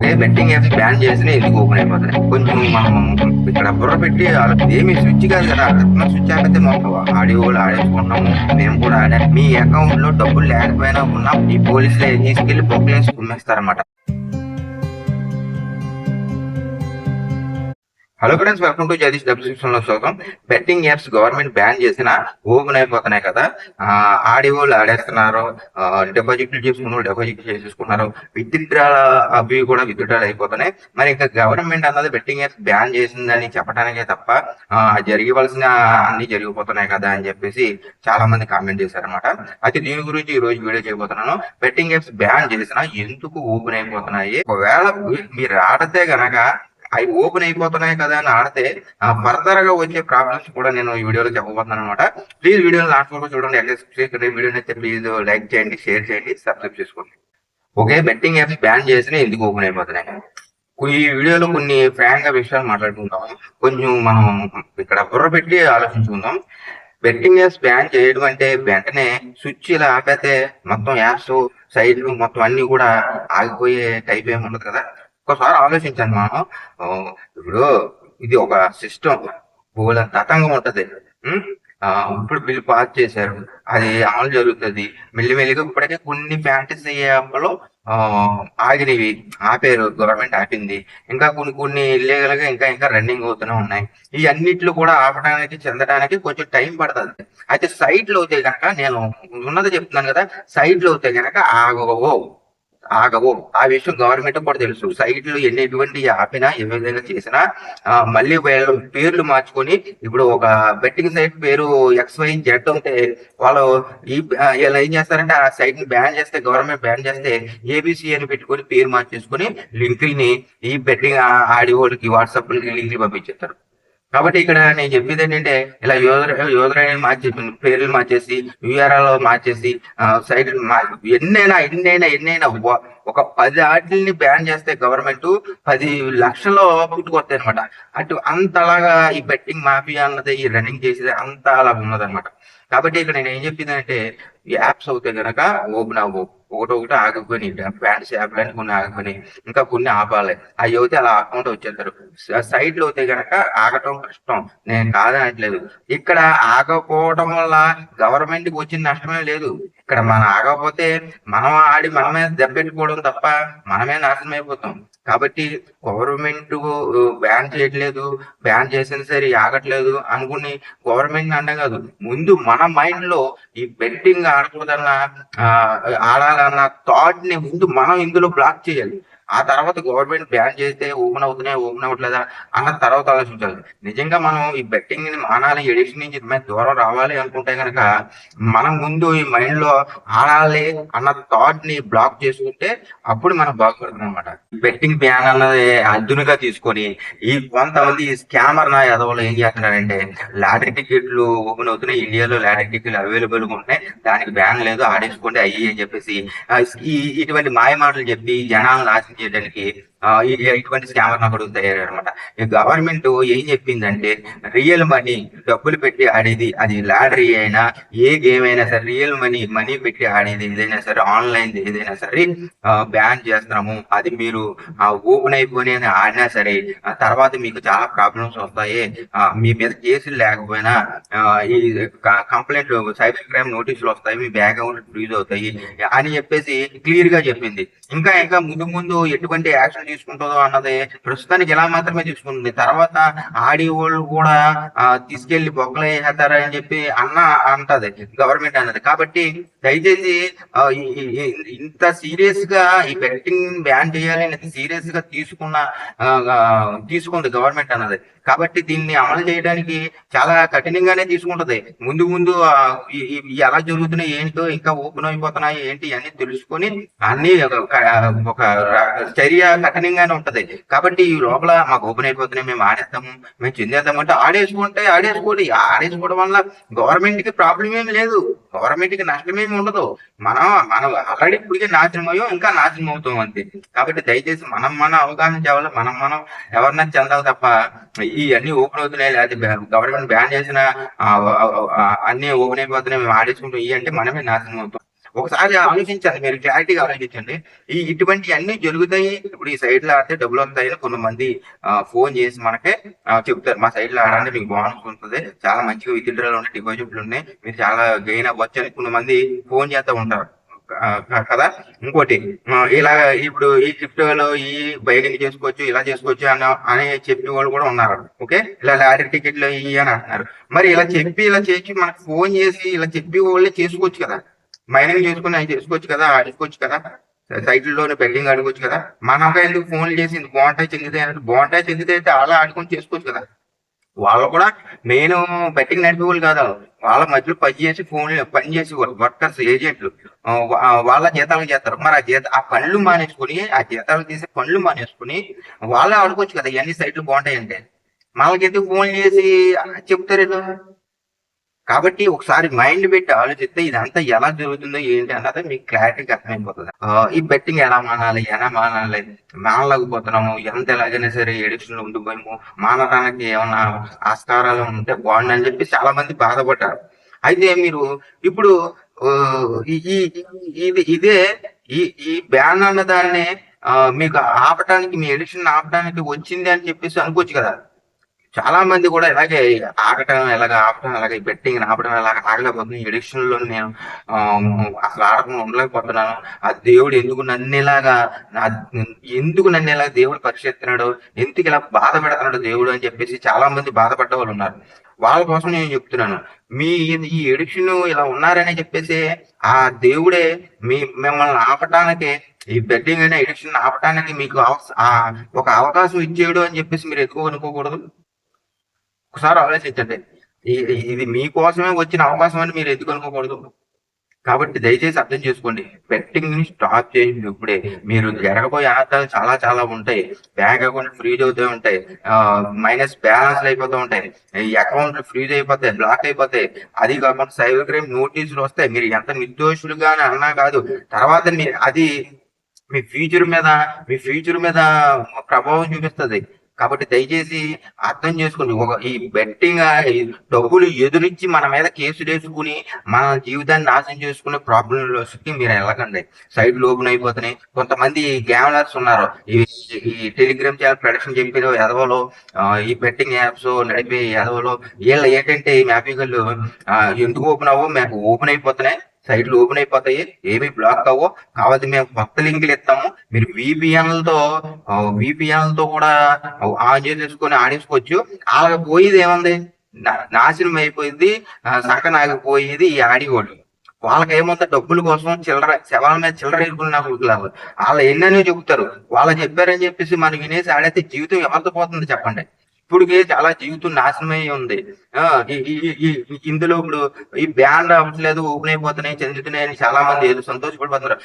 Betting apps ban చేసినా ఎందుకు open అయిపోతాయి? కొంచెం మనం ఇక్కడ బుర్ర పెట్టి ఏమి స్విచ్ కాదు కదా మన స్విచ్ ఆపితే మొత్తం ఆడియో కూడా ఆడేసుకుంటాము మేము కూడా ఆడాము మీ అకౌంట్లో డబ్బులు లేకపోయినా ఉన్నా ఈ పోలీసులు తీసుకెళ్ళి పొక్కులేసి కుమ్మేస్తారన్నమాట. Hello friends welcome to Jagadish డబ్ల్యూషన్లో స్వాగతం. బెట్టింగ్ యాప్స్ గవర్నమెంట్ బ్యాన్ చేసిన ఓపెన్ అయిపోతున్నాయి కదా. ఆడి వాళ్ళు ఆడేస్తున్నారు. డిపాజిట్లు చేసుకున్నారు డిపాజిట్ చేసేసుకున్నారు విత్డ్రా అవి కూడా విత్డ్రా అయిపోతున్నాయి. మరి ఇంకా గవర్నమెంట్ అన్నది బెట్టింగ్ యాప్స్ బ్యాన్ చేసిందని చెప్పడానికే తప్ప ఆ, అన్ని జరిగిపోతున్నాయి కదా అని చెప్పేసి చాలా మంది కామెంట్ చేశారనమాట అయితే దీని గురించి ఈ రోజు వీడియో చేయబోతున్నాను. బెట్టింగ్ యాప్స్ బ్యాన్ చేసినా ఎందుకు ఓపెన్ అయిపోతున్నాయి? ఒకవేళ మీరు ఆడితే గనక అవి ఓపెన్ అయిపోతున్నాయి కదా అని ఆడితే ఫర్దర్గా వచ్చే ప్రాబ్లమ్స్ కూడా నేను ఈ వీడియోలో చెప్పబోతున్నాను అనమాట ప్లీజ్ వీడియోని లాస్ట్ వరకు చూడండి. ఎక్కడ వీడియో అయితే ప్లీజ్ లైక్ చేయండి షేర్ చేయండి సబ్స్క్రైబ్ చేసుకోండి. ఓకే బెట్టింగ్ యాప్స్ బ్యాన్ చేసినా ఎందుకు ఓపెన్ అయిపోతున్నాయి? ఈ వీడియోలో కొన్ని ఫ్రాంక్గా విషయాలు మాట్లాడుకుంటాం కొంచెం మనం ఇక్కడ బుర్ర పెట్టి ఆలోచించుకుందాం. బెట్టింగ్ యాప్స్ బ్యాన్ చేయడం అంటే వెంటనే స్విచ్ ఇలా ఆపేతే మొత్తం యాప్స్ సైడ్లు మొత్తం అన్ని కూడా ఆగిపోయే టైప్ ఏమి ఉండదు కదా? ఒకసారి ఆలోచించాను మనం ఇప్పుడు ఇది ఒక సిస్టమ్ బోల తతంగం ఉంటది. ఆ, ఇప్పుడు బిల్ పాస్ చేశారు. అది అమలు జరుగుతుంది. మెల్లిమెల్లిగా ఇప్పటికే కొన్ని ఫ్యాంటసీ యాప్లో ఆగినవి. ఆపారు గవర్నమెంట్ ఆపింది. ఇంకా కొన్ని కొన్ని ఇల్లీగల్గా ఇంకా ఇంకా రన్నింగ్ అవుతూనే ఉన్నాయి. ఈ అన్నిట్లు కూడా ఆపడానికి చెందడానికి కొంచెం టైం పడుతుంది. అయితే సైట్లు లో అయితే కనుక నేను ఉన్నది చెప్తున్నాను కదా సైట్లు లో అయితే కనుక ఆగవు. ఆగవు. ఆ విషయం గవర్నమెంట్ కూడా తెలుసు. సైట్లు ఎన్ని ఎటువంటి ఆపినా ఏ విధంగా చేసినా మళ్ళీ వీళ్ళు పేర్లు మార్చుకొని ఇప్పుడు ఒక బెట్టింగ్ సైట్ పేరు ఎక్స్ వై జెడ్ ఉంటే వాళ్ళు ఈ ఇలా ఏం చేస్తారంటే ఆ సైట్ని బ్యాన్ చేస్తే గవర్నమెంట్ బ్యాన్ చేస్తే ఏబిసి అని పెట్టుకొని పేరు మార్చేసుకొని లింకుల్ని ఈ బెట్టింగ్ ఆడియోలకి వాట్సాప్ లింకులు పంపించేస్తారు. కాబట్టి ఇక్కడ నేను చెప్పేది ఏంటంటే ఇలా యూజర్ యూజర్ ఐడి మార్చి పేర్లు మార్చేసి యూఆర్ఎల్ మార్చేసి సైడ్ ఎన్నైనా ఎన్నైనా ఎన్నైనా ఒక- పది ఆటల్ని బ్యాన్ చేస్తే గవర్నమెంట్ పది లక్షలు పుట్టుకొస్తాయి అనమాట అటు అంతలాగా ఈ బెట్టింగ్ మాఫియా అన్నది ఈ రన్నింగ్ చేసేది అంత అలా ఉన్నదన్నమాట. కాబట్టి ఇక్కడ నేను ఏం చెప్పిందంటే యాప్స్ అవుతే గనక ఓపెన్ అవ్వవు ఒకటి ఒకటి ఆగిపోయి ఫ్యాన్స్ యాప్లు అని కొన్ని ఆగిపోయి ఇంకా కొన్ని ఆపాలి. అవి అయితే అలా అకౌంట్ వచ్చేస్తారు. సైడ్లో అయితే గనక ఆగటం కష్టం. నేను కాదనట్లేదు. ఇక్కడ ఆగపోవటం వల్ల గవర్నమెంట్కి వచ్చిన నష్టమే లేదు. ఇక్కడ మనం ఆగకపోతే మనం ఆడి మనమే దెబ్బెట్టుకోవడం తప్ప మనమే నాశనం అయిపోతాం కాబట్టి గవర్నమెంట్ బ్యాన్ uh, చేయట్లేదు బ్యాన్ చేసిన సరే ఆగట్లేదు అనుకుని గవర్నమెంట్ అంటే కాదు. ముందు మన మైండ్లో ఈ బెట్టింగ్ ఆడకూడదన్న ఆ, ఆడాలన్న థాట్ని ముందు మనం ఇందులో బ్లాక్ చేయాలి. ఆ తర్వాత గవర్నమెంట్ బ్యాన్ చేస్తే ఓపెన్ అవుతున్నాయి ఓపెన్ అవ్వట్లేదా అన్న తర్వాత ఆలోచించాలి. నిజంగా మనం ఈ బెట్టింగ్ని మానాలి ఎడిషన్ నుంచి దూరం రావాలి అనుకుంటే కనుక మనం ముందు ఈ మైండ్లో ఆడాలి అన్న థాట్ని బ్లాక్ చేసుకుంటే అప్పుడు మనం బాగుపడుతుంది అనమాట బెట్టింగ్ బ్యాన్ అన్నది అద్దునుగా తీసుకొని ఈ కొంతమంది స్కామర్ నా ఎదవలు ఏం చేస్తున్నారంటే లాటరీ టికెట్లు ఓపెన్ అవుతున్నాయి ఇండియాలో లాటరీ టికెట్లు అవైలబుల్గా ఉన్నాయి దానికి బ్యాన్ లేదు ఆడేసుకోండి అయ్యి అని చెప్పేసి ఇటువంటి మాయ మాటలు చెప్పి జనాలను నాశనం చేయడానికి ఆ, ఈ- ఇటువంటి స్కామర్ నాకు అనమాట ఈ గవర్నమెంట్ ఏం చెప్పిందంటే రియల్ మనీ డబ్బులు పెట్టి ఆడేది అది లాటరీ అయినా ఏ గేమ్ అయినా సరే రియల్ మనీ మనీ పెట్టి ఆడేది ఏదైనా సరే ఆన్లైన్ ఏదైనా సరే బ్యాన్ చేస్తున్నాము. అది మీరు ఓపెన్ అయిపోయి ఆడినా సరే తర్వాత మీకు చాలా ప్రాబ్లమ్స్ వస్తాయి. మీ మీద కేసులు లేకపోయినా ఈ కంప్లైంట్ సైబర్ క్రైమ్ నోటీసులు వస్తాయి మీ బ్యాంక్ అకౌంట్ ఫ్రీజ్ అవుతాయి అని చెప్పేసి క్లియర్గా చెప్పింది. ఇంకా ఇంకా ముందు ముందు ఎటువంటి యాక్షన్ తీసుకుంటుందో అన్నది ప్రస్తుతానికి ఇలా మాత్రమే తీసుకుంటుంది. తర్వాత ఆడి వాళ్ళు కూడా తీసుకెళ్ళి బొక్కలు వేసేస్తారని చెప్పి అన్న అంటది గవర్నమెంట్ అన్నది. కాబట్టి దయచేసి ఇంత సీరియస్గా ఈ బెట్టింగ్ బ్యాన్ చేయాలి అనేది సీరియస్గా తీసుకున్న తీసుకుంది గవర్నమెంట్ అన్నది. కాబట్టి దీన్ని అమలు చేయడానికి చాలా కఠినంగానే తీసుకుంటది. ముందు ముందు ఎలా జరుగుతున్నాయి ఏంటో ఇంకా ఓపెన్ అయిపోతున్నాయి ఏంటి అన్ని తెలుసుకొని అన్ని ఒక ఒక చర్య కఠినంగానే ఉంటది. కాబట్టి ఈ లోపల మాకు ఓపెన్ అయిపోతున్నాయి మేము ఆడేస్తాము మేము చెందేద్దాము అంటే ఆడేసుకుంటే ఆడేసుకోండి. ఆడేసుకోవడం వల్ల గవర్నమెంట్కి ప్రాబ్లం ఏమి లేదు. గవర్నమెంట్కి నష్టం ఏమి ఉండదు. మనం మనం ఆల్రెడీ ఇప్పటికే నాశనం అయ్యాం ఇంకా నాశనం అవుతాం అంతే. కాబట్టి దయచేసి మనం మన అవగాహన చేయాలి మనం మనం ఎవరినైనా చెందాలి తప్ప ఈ అన్ని ఓపెన్ అవుతున్నాయి లేకపోతే గవర్నమెంట్ బ్యాన్ చేసిన అన్ని ఓపెన్ అయిపోతున్నాయి మేము ఆడేసుకుంటాం. ఇవి అంటే మనమే నాశనం అవుతాం. ఒకసారి ఆలోచించండి మీరు క్లారిటీగా ఆలోచించండి. ఈ ఇటువంటి అన్ని జరుగుతాయి. ఇప్పుడు ఈ సైడ్లో ఆడితే డబ్బులు వస్తాయి కొంతమంది ఫోన్ చేసి మనకే చెప్తారు. మా సైడ్లో ఆడండి మీకు బాగుంటుంది చాలా మంచిగా విత్డ్రాలు ఉన్నాయి డిపాజిట్లు ఉన్నాయి. మీరు చాలా గెయిన్ అవ్వచ్చు అని కొంతమంది ఫోన్ చేస్తూ ఉంటారు. కదా? ఇంకోటి ఇలా ఇప్పుడు ఈ క్రిప్టోలో ఈ బైడింగ్ చేసుకోవచ్చు ఇలా చేసుకోవచ్చు అని అని చెప్పే వాళ్ళు కూడా ఉన్నారు. ఓకే? ఇలా లాటరీ టికెట్లు ఇవి అని అంటున్నారు. మరి ఇలా చెప్పి ఇలా చేసి మనకు ఫోన్ చేసి ఇలా చెప్పి వాళ్ళే చేసుకోవచ్చు కదా? మైనింగ్ చేసుకుని అవి చేసుకోవచ్చు కదా ఆడుకోవచ్చు కదా సైట్లలోనే బెట్టింగ్ ఆడుకోవచ్చు కదా. మనక ఎందుకు ఫోన్లు చేసింది? బాగుంటాయి చెందితే అంటే బాగుంటాయి చెందితే అయితే అలా ఆడుకొని చేసుకోవచ్చు కదా. వాళ్ళు కూడా మెయిన్ బెట్టింగ్ నడిపేవాళ్ళు కాదు. వాళ్ళ మధ్యలో పని చేసి ఫోన్ పని చేసి వర్కర్స్ ఏజెంట్లు వాళ్ళ జీతాలు చేస్తారు. మరి ఆ జీత ఆ పనులు మానేసుకుని ఆ జీతాలు చేసే పనులు మానేసుకుని వాళ్ళే ఆడుకోవచ్చు కదా. ఇవన్నీ సైట్లు బాగుంటాయంటే. వాళ్ళకెందుకు ఫోన్ చేసి చెప్తారు ఇలా. కాబట్టి ఒకసారి మైండ్ పెట్టి ఆలోచిస్తే ఇదంతా ఎలా జరుగుతుందో ఏంటి అన్నది మీకు క్లారిటీగా అర్థమైపోతుంది. ఈ బెట్టింగ్ ఎలా మానాలి ఎలా మానాలి మానలేకపోతున్నాము ఎంత ఎలాగైనా సరే ఎడిక్షన్లో ఉండిపోయాము మానడానికి ఏమైనా ఆస్కారాలు ఉంటే బాగుండు అని చెప్పి చాలా మంది బాధపడ్డారు. అయితే మీరు ఇప్పుడు ఇది ఇదే ఈ ఈ బ్యాన్ అన్న దాన్ని మీకు ఆపటానికి మీ ఎడిక్షన్ ఆపడానికి వచ్చింది అని చెప్పేసి అనుకోవచ్చు కదా. చాలా మంది కూడా ఇలాగే ఆగటం ఎలాగ ఆపటం ఇలాగే బెట్టింగ్ ఆపటం ఎలాగ ఆగలేకపోతుంది ఎడిక్షన్లో నేను అసలు ఆడకుండా ఉండలేకపోతున్నాను. ఆ దేవుడు ఎందుకు నన్ను ఇలాగా ఎందుకు నన్ను ఇలాగ దేవుడు పరిశీలిస్తున్నాడు ఎందుకు ఇలా బాధ పెడుతున్నాడు దేవుడు అని చెప్పేసి చాలా మంది బాధపడ్డ వాళ్ళు ఉన్నారు. వాళ్ళ కోసం నేను చెప్తున్నాను. మీ ఈ ఎడిక్షన్ ఇలా ఉన్నారని చెప్పేసి ఆ దేవుడే మీ మిమ్మల్ని ఆపటానికి ఈ బెట్టింగ్ అనే ఎడిక్షన్ ఆపటానికి మీకు ఆ ఒక అవకాశం ఇచ్చేయడు అని చెప్పేసి మీరు ఎక్కువ అనుకోకూడదు. ఒకసారి ఆలోచించండి. ఇది మీకోసమే వచ్చిన అవకాశం అని మీరు ఎందుకు అనుకోకూడదు? కాబట్టి దయచేసి అర్థం చేసుకోండి. బెట్టింగ్ని స్టాప్ చేయండి ఇప్పుడే. మీరు జరగబోయే ఆటలు చాలా చాలా ఉంటాయి. బ్యాంక్ అకౌంట్ ఫ్రీజ్ అవుతూ ఉంటాయి. మైనస్ బ్యాలెన్స్ అయిపోతూ ఉంటాయి. ఈ అకౌంట్లు ఫ్రీజ్ అయిపోతాయి బ్లాక్ అయిపోతాయి. అది కాకుండా సైబర్ క్రైమ్ నోటీసులు వస్తాయి. మీరు ఎంత నిర్దోషులుగా అన్నా కాదు. తర్వాత అది మీ ఫ్యూచర్ మీద మీ ఫ్యూచర్ మీద ప్రభావం చూపిస్తుంది. కాబట్టి దయచేసి అర్థం చేసుకుని ఒక ఈ బెట్టింగ్ డబ్బులు ఎదురించి మన మీద కేసులు వేసుకుని మన జీవితాన్ని నాశనం చేసుకునే ప్రాబ్లంలోకి మీరు వెళ్ళకండి. సైడ్ లోబులు అయిపోతున్నాయి. కొంతమంది గ్యామ్లర్స్ ఉన్నారు. ఈ టెలిగ్రామ్ ఛానల్ ప్రొడక్షన్ చెప్పిన ఎదవలో ఈ బెట్టింగ్ యాప్స్ నడిపే ఎదవలో వీళ్ళు ఏంటంటే ఈ ఎందుకు ఓపెన్ అవ్వో మాకు ఓపెన్ అయిపోతున్నాయి. సైట్లు ఓపెన్ అయిపోతాయి. ఏమి బ్లాక్ అవ్వో కాబట్టి మేము కొత్త లింకులు ఇస్తాము మీరు విపిఎన్లతో విపిఎన్లతో విపిఎన్తో కూడా ఆన్ చేసేసుకొని ఆడేసుకోవచ్చు అలాగ పోయేది ఏముంది? నా- నాశనం అయిపోయింది. సక్కనాగిపోయేది ఈ ఆడిగోళ్ళు వాళ్ళకి ఏమంతా డబ్బుల కోసం చిల్లర శవాల మీద చిల్లర వేసుకుని నాకు ఉరుకులారు వాళ్ళు ఎన్నో చెబుతారు. వాళ్ళు చెప్పారని చెప్పేసి మనం వినేసి ఆడైతే జీవితం ఎవరితో పోతుంది చెప్పండి. ఇప్పటికే చాలా జీవితం నాశనమై ఉంది. ఆ, ఈ- ఇందులో ఇప్పుడు ఈ బ్యాన్ రావట్లేదు ఓపెన్ అయిపోతున్నాయి చెందుతున్నాయి అని చాలా మంది ఏదో సంతోషపడిపోతున్నారు.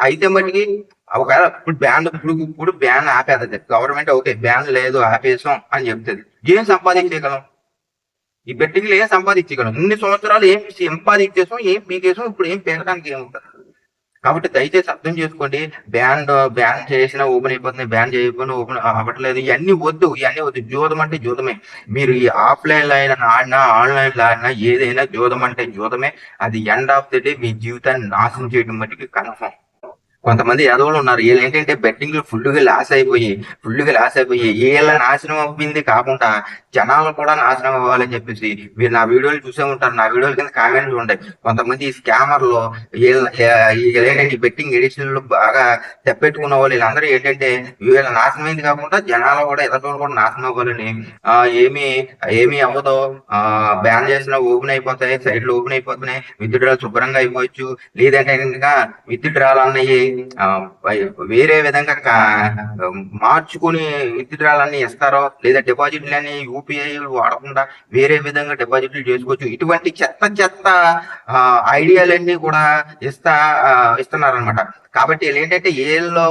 అయితే మటుకి ఒకవేళ ఇప్పుడు బ్యాన్ ఇప్పుడు ఇప్పుడు బ్యాన్ ఆపేది గవర్నమెంట్ ఓకే బ్యాన్ లేదు ఆపేసాం అని చెప్తుంది. ఏం సంపాదించగలం? ఈ బెట్టింగ్లు ఏం సంపాదించగలం? ఇన్ని సంవత్సరాలు ఏం సంపాదించేసాం ఏం పీకేసాం ఇప్పుడు ఏం పెరగడానికి ఏముంటుంది? కాబట్టి దయచేసి అర్థం చేసుకోండి. బ్యాన్ బ్యాన్ చేసిన ఓపెన్ అయిపోతుంది బ్యాన్ చేయకపోయినా ఓపెన్ అవ్వట్లేదు. ఇవన్నీ వద్దు ఇవన్నీ వద్దు. జూదం అంటే జూదమే మీరు ఈ ఆఫ్లైన్లో అయినా ఆడినా ఆన్లైన్లో ఆడినా ఏదైనా జూదం అంటే జూదమే అది ఎండ్ ఆఫ్ ది డే మీ జీవితాన్ని నాశనం చేయడం మట్టికి కన్ఫర్మ్ కొంతమంది యాదవులు ఉన్నారు. వీళ్ళు ఏంటంటే బెట్టింగ్ ఫుల్గా లాస్ అయిపోయి ఫుల్గా లాస్ అయిపోయి వీళ్ళ నాశనం అవ్వింది కాకుండా జనాలు కూడా నాశనం అవ్వాలని చెప్పేసి మీరు నా వీడియోలు చూసే ఉంటారు. నా వీడియోల కింద కామెంట్లు ఉంటాయి. కొంతమంది స్కామర్లు వీళ్ళు ఏంటంటే బెట్టింగ్ ఎడిషన్లు బాగా తెప్పెట్టుకున్న వాళ్ళు వీళ్ళందరూ ఏంటంటే వీళ్ళ నాశనం అయింది కాకుండా జనాలు కూడా ఎదటోళ్ళు కూడా నాశనం అవ్వాలని ఆ, ఏమి ఏమి అవ్వదు. ఆ బ్యాన్ చేసినా ఓపెన్ అయిపోతాయి సైడ్లు ఓపెన్ అయిపోతున్నాయి. విత్డ్రాలు శుభ్రంగా అయిపోవచ్చు. లేదంటే కనుక విత్డ్రాలు అన్నవి వేరే విధంగా మార్చుకుని విత్డ్రాలన్నీ ఇస్తారో లేదా డిపాజిట్లు అని యూపీఐ వాడకుండా వేరే విధంగా డిపాజిట్లు చేసుకోవచ్చు. ఇటువంటి చెత్త చెత్త ఆ, ఐడియాలన్నీ కూడా ఇస్తా ఇస్తున్నారనమాట కాబట్టి ఏంటంటే ఏళ్ళలో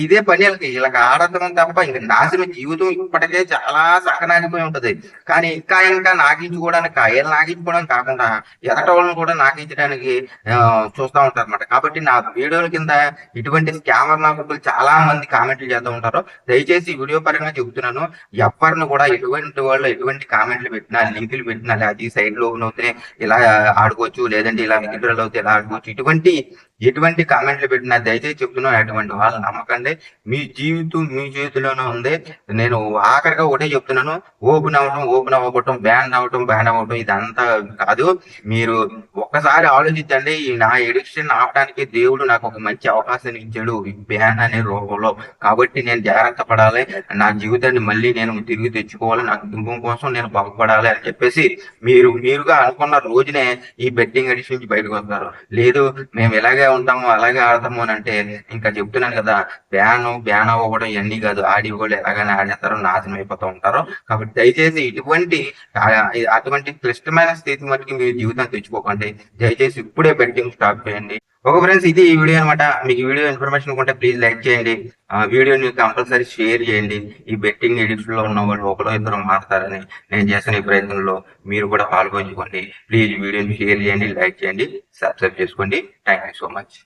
ఇదే పని వీళ్ళకి వీళ్ళకి ఆడటం తప్ప ఇంకా నాశనం జీవితం ఇప్పటికే చాలా సహనానిపోయి ఉంటది. కానీ ఇంకా ఇంకా నాగించుకోవడానికి కాయలు నాగించుకోవడం కాకుండా ఎదట వాళ్ళని కూడా నాగించడానికి ఆ, చూస్తూ ఉంటారు అనమాట కాబట్టి నా వీడియోల కింద ఇటువంటి స్కామర్ నాకులు చాలా మంది కామెంట్లు చేస్తూ ఉంటారు. దయచేసి వీడియో పరంగా చెబుతున్నాను ఎవరిని కూడా ఎటువంటి వాళ్ళు ఎటువంటి కామెంట్లు పెట్టినా లింకులు పెట్టినా అది సైడ్లో అవుతే ఇలా ఆడుకోవచ్చు లేదంటే ఇలా వికెట్లు అవుతే ఇలా ఆడుకోవచ్చు ఇటువంటి ఎటువంటి కామెంట్లు పెట్టినా దయచేసి చెప్తున్నాను అటువంటి వాళ్ళు నమ్మకండి మీ జీవితం మీ చేతిలోనే ఉంది. నేను ఆఖరిగా ఒకటే చెప్తున్నాను ఓపెన్ అవ్వటం ఓపెన్ అవ్వటం బ్యాన్ అవ్వటం బ్యాన్ అవ్వటం ఇదంతా కాదు. మీరు ఒక్కసారి ఆలోచించండి ఈ నా ఎడిక్షన్ ఆపడానికి దేవుడు నాకు ఒక మంచి అవకాశం ఇచ్చాడు బ్యాన్ అనే రూపంలో. కాబట్టి నేను జాగ్రత్త పడాలి నా జీవితాన్ని మళ్ళీ నేను తిరిగి తెచ్చుకోవాలి నా కుటుంబం కోసం నేను బాగుపడాలి అని చెప్పేసి మీరు మీరుగా అనుకున్న రోజునే ఈ బెట్టింగ్ ఎడిషన్ నుంచి బయటకు వస్తారు. లేదు మేము ఇలాగే ఉంటాము అలాగే ఆడతాము అని అంటే ఇంకా చెప్తున్నాను కదా బ్యాన్ బ్యాన్ అవ్వడం ఇవన్నీ కాదు ఆడి వాళ్ళు ఎలాగైనా ఆడేస్తారు నాశనం అయిపోతూ ఉంటారు. కాబట్టి దయచేసి ఇటువంటి అటువంటి క్లిష్టమైన స్థితి మటుకు మీ జీవితాన్ని తెచ్చుకోకండి. దయచేసి ఇప్పుడే బెట్టింగ్ స్టాప్ చేయండి. ఓకే ఫ్రెండ్స్ ఇది ఈ వీడియో అనమాట మీకు వీడియో ఇన్ఫర్మేషన్ ఉంటే ప్లీజ్ లైక్ చేయండి. ఆ వీడియోని కంపల్సరీ షేర్ చేయండి. ఈ బెట్టింగ్ ఎడిక్షన్లో ఉన్న వాళ్ళు ఒకరో ఇద్దరు మారుతారని నేను చేసిన ఈ ప్రయత్నంలో మీరు కూడా పాల్గొంచుకోండి ప్లీజ్ వీడియోని షేర్ చేయండి లైక్ చేయండి సబ్స్క్రైబ్ చేసుకోండి. Thank you so much.